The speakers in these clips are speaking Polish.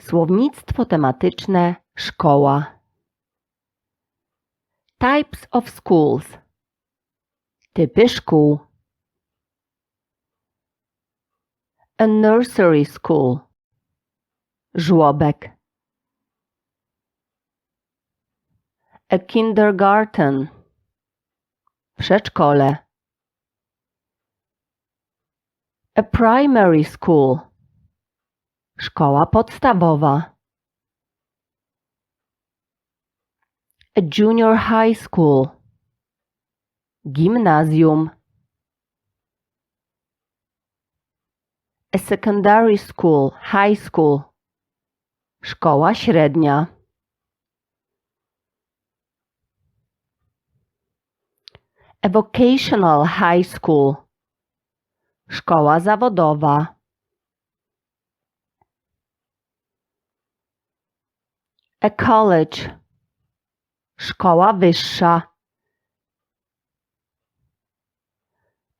Słownictwo tematyczne szkoła. Types of schools. Typy szkół. A nursery school. Żłobek. A kindergarten. Przedszkole. A primary school. Szkoła podstawowa. A junior high school. Gimnazjum. A secondary school, high school. Szkoła średnia. A vocational high school. Szkoła zawodowa. A college. Szkoła wyższa.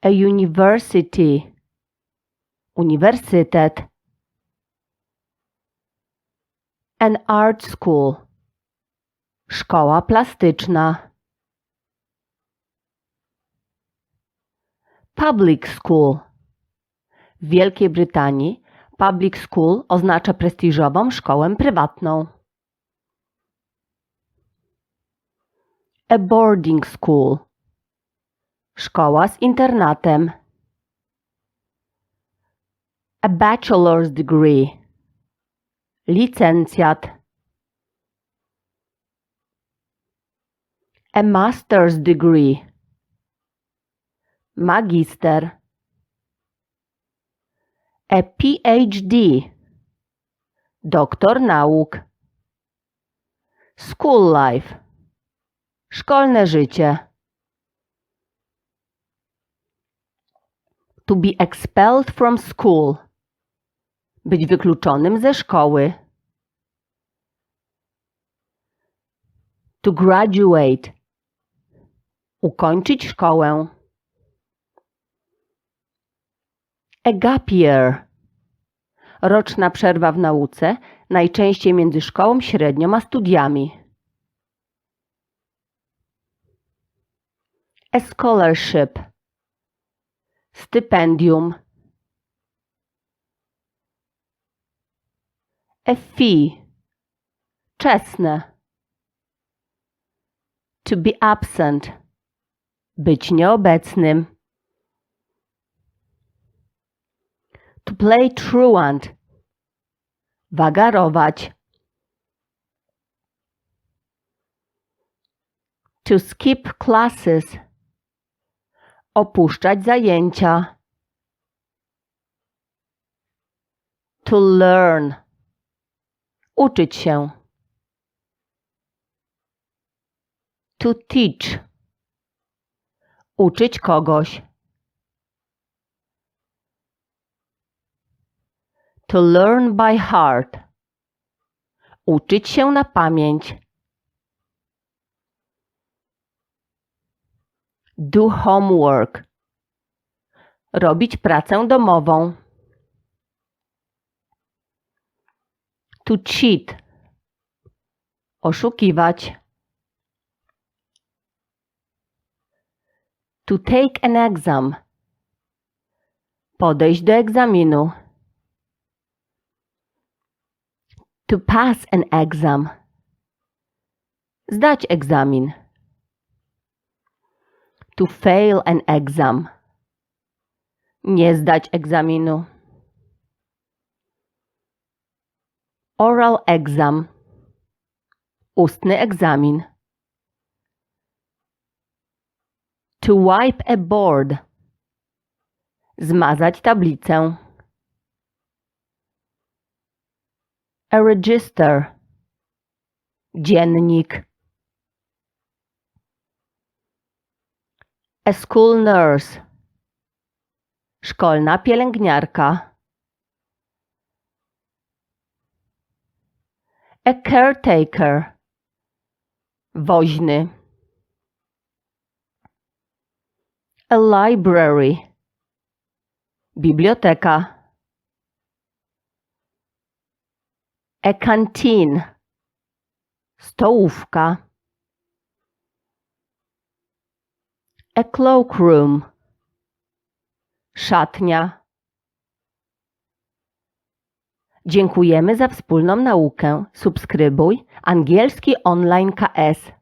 A university. Uniwersytet. An art school. Szkoła plastyczna. Public school. W Wielkiej Brytanii public school oznacza prestiżową szkołę prywatną. A boarding school. Szkoła z internatem. A bachelor's degree. Licencjat. A master's degree. Magister. A PhD. Doktor nauk. School life. Szkolne życie. To be expelled from school. Być wykluczonym ze szkoły. To graduate. Ukończyć szkołę. A gap year. Roczna przerwa w nauce, najczęściej między szkołą średnią a studiami. A scholarship. Stypendium. A fee. Czesne. To be absent. Być nieobecnym. To play truant. Wagarować. To skip classes. Opuszczać zajęcia. To learn. Uczyć się. To teach. Uczyć kogoś. To learn by heart. Uczyć się na pamięć. Do homework. Robić pracę domową. To cheat. Oszukiwać. To take an exam. Podejść do egzaminu. To pass an exam. Zdać egzamin. To fail an exam. Nie zdać egzaminu. Oral exam. Ustny egzamin. To wipe a board. Zmazać tablicę. A register. Dziennik. A school nurse. Szkolna pielęgniarka. A caretaker. Woźny. A library. Biblioteka. A canteen. Stołówka. A cloakroom. Szatnia. Dziękujemy za wspólną naukę. Subskrybuj angielski online KS.